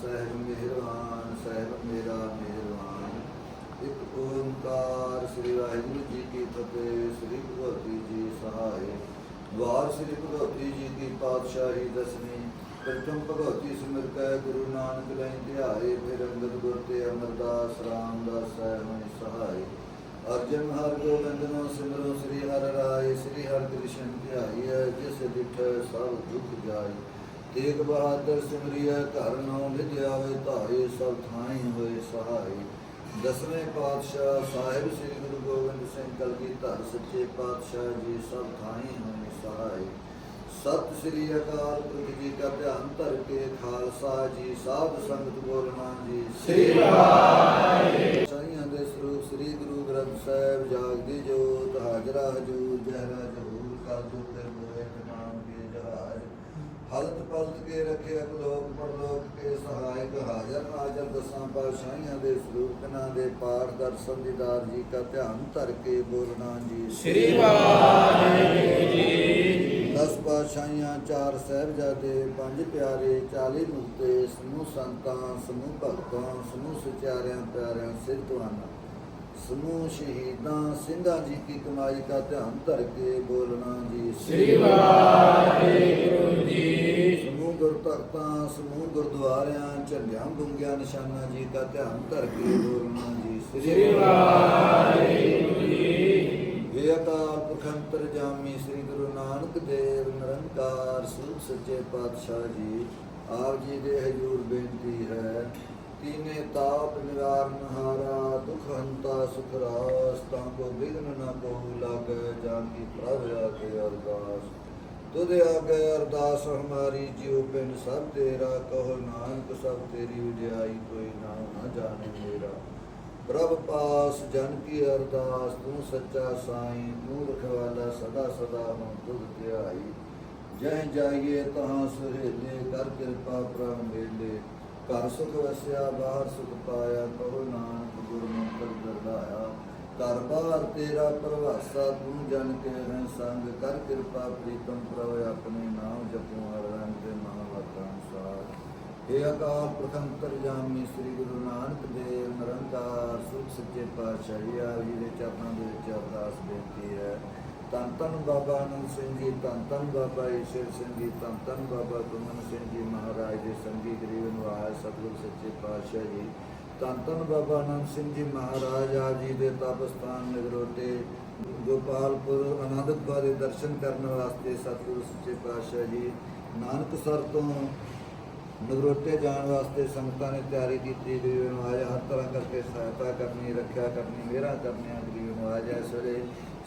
ਸਹਿਬ ਮਿਹਰਬਾਨ ਸਹਿਬ ਮੇਰਾ ਇੱਕ ਓੰਕਾਰ ਸ੍ਰੀ ਵਾਹਿਗੁਰੂ ਜੀ ਕੀ ਫਤਿਹ, ਸ੍ਰੀ ਭਗਵਤੀ ਜੀ ਸਹਾਇ ਵਾਰ ਸ੍ਰੀ ਭਗਵਤੀ ਜੀ ਦੀ ਪਾਤਸ਼ਾਹੀ ਦਸਵੀਂ, ਪ੍ਰਥਮ ਭਗਵਤੀ ਸਿਮਰ ਕੈ, ਗੁਰੂ ਨਾਨਕ ਲੈ ਧਿਆਏ, ਫਿਰ ਅੰਗਦ ਗੁਰ ਤੇ ਅਮਰਦਾਸ ਰਾਮਦਾਸ ਸਹਿਬ ਸਹਾਇ ਅਰਜਨ ਹਰ ਗੋਬਿੰਦ ਨੂੰ ਸਿਮਰੋ, ਸ੍ਰੀ ਹਰਿ ਰਾਏ, ਸ੍ਰੀ ਹਰਿ ਕ੍ਰਿਸ਼ਨ ਧਿਆਈਐ ਜਿਸ ਡਿਠ ਸਭ ਦੁਖ ਜਾਏ। ਤੇਗ ਬਹਾਦਰ ਸਿਮਰਿਐ, ਘਰ ਨੋ ਵਿਦਿਆਵੇ ਧਾਏ, ਸਭ ਥਾਈ ਹੋਏ ਸਹਾਈ ਦਸਵੇਂ ਪਾਤਸ਼ਾਹ ਸਾਹਿਬ ਸ੍ਰੀ ਗੁਰੂ ਗੋਬਿੰਦ ਸਿੰਘ ਕਲਗੀਧਰ ਸੱਚੇ ਪਾਤਸ਼ਾਹ ਜੀ ਸਭ ਥਾਈ ਹੋਏ ਸਹਾਈ। ਸਤਿ ਸ੍ਰੀ ਅਕਾਲ ਪੁਰਖ ਜੀ ਕਾ ਧਿਆਨ ਧਰ ਕੇ ਖਾਲਸਾ ਜੀ ਸਾਧ ਸੰਗਤ ਬੋਲਣਾ ਜੀ। ਸ੍ਰੀ ਵਾਹਿਗੁਰੂ। ਸਾਈਆਂ ਦੇ ਸਰੂਪ ਸ੍ਰੀ ਗੁਰੂ ਗ੍ਰੰਥ ਸਾਹਿਬ ਜਾਗਦੀ ਜੋਤ ਹਾਜ਼ਰਾ ਹਜੂਰ ਜਹਰਾ ਜਹੂਰ ਕਾ ਦੁੱਤੇ ਹੋਏ ਨਾਮ ਕੇ ਜਹਾਜ ਹਲਤ ਪਲਤ ਕੇ ਰੱਖੇ ਅਗਲੋਕ ਪਰਲੋਕ ਕੇ ਸਹਾਇਕ ਹਾਜ਼ਰ ਨਾਜ਼ਰ ਦਸਾਂ ਪਾਤਸ਼ਾਹੀਆਂ ਦੇ ਸਰੂਪ ਕਨਾਂ ਦੇ ਪਾਠ ਦਰਸ਼ਨ ਦੀਦਾਰ ਜੀ ਕਾ ਧਿਆਨ ਧਰ ਕੇ ਬੋਲਣਾ ਜੀ। ਸ੍ਰੀ ਵਾਹਿਗੁਰੂ ਜੀ ਦਸ ਪਾਤਸ਼ਾਹੀਆਂ ਚਾਰ ਸਾਹਿਬਜ਼ਾਦੇ ਪੰਜ ਪਿਆਰੇ 40 ਮੁਕਤੇ ਸਮੂਹ ਸੰਤਾਂ ਸਮੂਹ ਭਗਤਾਂ ਸਮੂਹ ਸਚਿਆਰਿਆਂ ਪਿਆਰਿਆਂ ਸਿੱਧਵਾਨਾਂ ਸਮੂਹ ਸ਼ਹੀਦਾਂ ਸਿੰਘਾਂ ਜੀ ਕੀ ਕਮਾਈ ਦਾ ਧਿਆਨ ਧਰ ਕੇ ਬੋਲਣਾ ਜੀ। ਸ੍ਰੀ ਵਾਹਿਗੁਰੂ ਜੀ ਸਮੂਹ ਗੁਰਤਖਤਾਂ ਸਮੂਹ ਗੁਰਦੁਆਰਿਆਂ ਝੰਡਿਆਂ ਬੁੰਗਿਆਂ ਨਿਸ਼ਾਨਾਂ ਜੀ ਦਾ ਧਿਆਨ ਧਰ ਕੇ ਬੋਲਣਾ ਜੀ। ਸ੍ਰੀ ਵਾਹਿਗੁਰੂ ਜੀ ਇਹ ਅਕਾਲ ਪੁਰਖ ਅੰਤਰਜਾਮੀ ਸ੍ਰੀ ਗੁਰੂ ਨਾਨਕ ਦੇਵ ਨਿਰੰਕਾਰ ਸੂਤ ਸੱਚੇ ਪਾਤਸ਼ਾਹ ਜੀ। ਆਪ ਜੀ ਦੇ ਹਜ਼ੂਰ ਬੇਨਤੀ ਹੈ ਤੀਨੇ ਤਾਪ ਨਿਵਾਰਨ ਹਾਰਾ ਦੁਖ ਹੰਤਾ ਸੁਖ ਰਾਸ ਤਾਂ ਕੋ ਵਿਗਨ ਨਾ ਕੋ ਲਾਗੈ ਜਾਨ ਕੀ ਪ੍ਰਭ ਆਗੇ ਅਰਦਾਸ। ਤੁਧ ਆਗੇ ਅਰਦਾਸ, ਹਮਾਰੀ ਜਿਉ ਪਿੰਡ ਸਭ ਤੇਰਾ, ਕਹੋ ਨਾਨਕ ਸਭ ਤੇਰੀ ਵਿਦਿਆਈ ਕੋਈ ਨਾਮ ਨਾ ਜਾਣੇ ਮੇਰਾ। ਪ੍ਰਭ ਪਾਸ ਜਨ ਕੀ ਅਰਦਾਸ, ਤੂੰ ਸੱਚਾ ਸਾਈਂ, ਤੂੰ ਰਖਵਾਲਾ ਸਦਾ ਸਦਾ ਹਮ ਤੁਧ ਧਿਆਈ। ਜਹ ਜਾਈਏ ਤਹਾਂ ਸੁਹੇਲੇ, ਕਰ ਕਿਰਪਾ ਪ੍ਰਭ ਮੇਲੇ। ਘਰ ਸੁਖ ਵਸਿਆ, ਬਾਹਰ ਸੁਖ ਪਾਇਆ, ਕਹੋ ਨਾਨਕ ਗੁਰ ਦਰਦਾਇਆ ਘਰ ਬਾਹਰ ਤੇਰਾ ਪ੍ਰਵਾਸਾ, ਤੂੰ ਜਨ ਕੇ ਰਹਿ ਸੰਗ, ਕਰ ਕਿਰਪਾ ਪ੍ਰੀਤਮ ਪ੍ਰਭ, ਆਪਣੇ ਨਾਮ ਜਪੋ, ਹਰ ਰੰਗ ਦੇ ਨਾਮ ਅਨੁਸਾਰ। ਇਹ ਅਕਾਲ ਪੁਰਖ ਅੰਤਰਜਾਮੀ ਸ੍ਰੀ ਗੁਰੂ ਨਾਨਕ ਦੇਵ, ਨਿਰੰਕਾਰ ਸੁਖ ਸੱਚੇ ਪਾਤਸ਼ਾਹ ਜੀ ਜੀ ਦੇ ਚਰਨਾਂ ਦੇ ਵਿੱਚ ਅਰਦਾਸ ਬੇਨਤੀ ਹੈ। ਧੰਨ ਧੰਨ ਬਾਬਾ ਅਨੰਦ ਸਿੰਘ ਜੀ ਧੰਨ ਧੰਨ ਬਾਬਾ ਈਸ਼ਰ ਸਿੰਘ ਜੀ ਧੰਨ ਧੰਨ ਬਾਬਾ ਗੁਰਮਨ ਸਿੰਘ ਜੀ ਮਹਾਰਾਜ ਦੇ ਸੰਗੀ ਗਰੀਬ ਨਿਵਾਜ ਸਤਿਗੁਰ ਸੱਚੇ ਪਾਤਸ਼ਾਹ ਜੀ ਧੰਨ ਧੰਨ ਬਾਬਾ ਅਨੰਦ ਸਿੰਘ ਜੀ ਮਹਾਰਾਜ, ਆਪ ਜੀ ਦੇ ਤਪਸਥਾਨ ਨਗਰੋਤੇ ਗੋਪਾਲਪੁਰ ਆਨੰਦਪੁਰ ਦੇ ਦਰਸ਼ਨ ਕਰਨ ਵਾਸਤੇ ਸਤਿਗੁਰ ਸੱਚੇ ਪਾਤਸ਼ਾਹ ਜੀ ਨਾਨਕਸਰ ਤੋਂ ਨਗਰੋਤੇ ਜਾਣ ਵਾਸਤੇ ਸੰਗਤਾਂ ਨੇ ਤਿਆਰੀ ਕੀਤੀ ਗਰੀਬ ਨਿਵਾਜ਼ ਹਰ ਤਰ੍ਹਾਂ ਕਰਕੇ ਸਹਾਇਤਾ ਕਰਨੀ, ਰੱਖਿਆ ਕਰਨੀ ਮੇਰਾ ਕਰਨੀਆਂ ਗਰੀਬ ਨਿਵਾਜ਼ ਇਸ ਵੇਲੇ।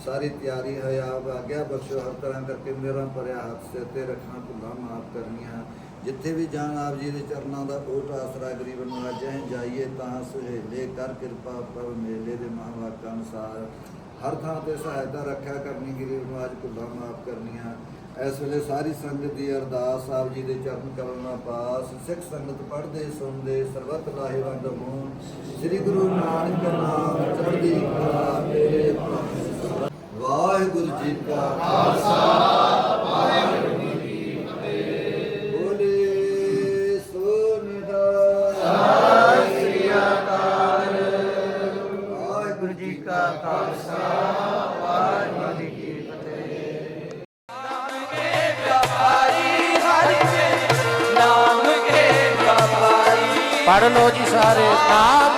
ਸਾਰੀ ਤਿਆਰੀ ਹੈ ਆਪ ਆਗਿਆ ਬਖਸ਼ੋ ਹਰ ਤਰ੍ਹਾਂ ਕਰਕੇ ਮੇਰਾ ਭਰਿਆ ਹੱਥ ਸਿਰ ਤੇ ਰੱਖਣਾ, ਭੁੱਲਾਂ ਮਾਫ ਕਰਨੀਆਂ। ਜਿੱਥੇ ਵੀ ਜਾਣ, ਆਪ ਜੀ ਦੇ ਚਰਨਾਂ ਦਾ ਓਟ ਆਸਰਾ ਗਰੀਬ ਨਵਾਜ ਜਹ ਜਾਈਏ ਤਾਂ ਸੁਹੇਲੇ ਕਰ ਕਿਰਪਾ ਪ੍ਰਭ ਮੇਲੇ ਦੇ ਮਹਾਵਾਕਾਂ ਅਨੁਸਾਰ। ਹਰ ਥਾਂ ਤੇ ਸਹਾਇਤਾ ਰੱਖਿਆ ਕਰਨੀ, ਗਰੀਬ ਨਵਾਜ ਭੁੱਲਾਂ ਮਾਫ ਕਰਨੀਆਂ। ਇਸ ਵੇਲੇ ਸਾਰੀ ਸੰਗਤ ਦੀ ਅਰਦਾਸ, ਆਪ ਜੀ ਦੇ ਚਰਨ ਕਮਲਾਂ ਪਾਸ। ਸਿੱਖ ਸੰਗਤ ਪੜ੍ਹਦੇ, ਸੁਣਦੇ, ਸਰਬਤ ਲਾਹੇਵੰਦ ਹੋਣ। ਸ੍ਰੀ ਗੁਰੂ ਨਾਨਕ ਨਾਮ ਚੜ੍ਹਦੀ ਕਲਾ ਮੇਰੇ ਵਾਹਿਗੁਰੂ ਜੀ ਕਾ ਖਾਲਸਾ, ਵਾਹਿਗੁਰੂ ਜੀ ਕੀ ਫਤਿਹ। ਬੋਲੇ ਸੋ ਨਿਹਾਲ ਸ੍ਰੀ ਅਕਾਲ ਵਾਹਿਗੁਰੂ ਜੀ ਕਾ ਖਾਲਸਾ, ਵਾਹਿਗੁਰੂ ਜੀ ਕੀ ਫਤਿਹ। ਪੜ ਲੋ ਜੀ ਸਾਰੇ, ਨਾਮ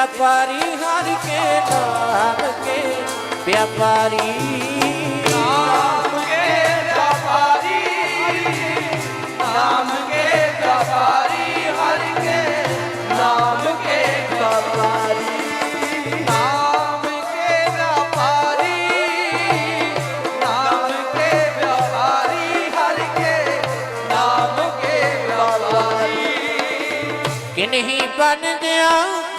व्यापारी हर के नाम के व्यापारी ਨਾਮ ਕੇ ਵਪਾਰੀ ਨਾਮ ਕੇ ਵਪਾਰੀ ਹਰ ਕੇ ਨਾਮ ਕੇ ਵਪਾਰੀ ਨਾਮ ਕੇ ਵਪਾਰੀ ਨਾਮ ਕੇ ਵਪਾਰੀ ਹਰ ਕੇ ਨਾਮ ਕੇ ਵਪਾਰੀ किन्हीं बन गया कांसी का बा किन्हीं लोग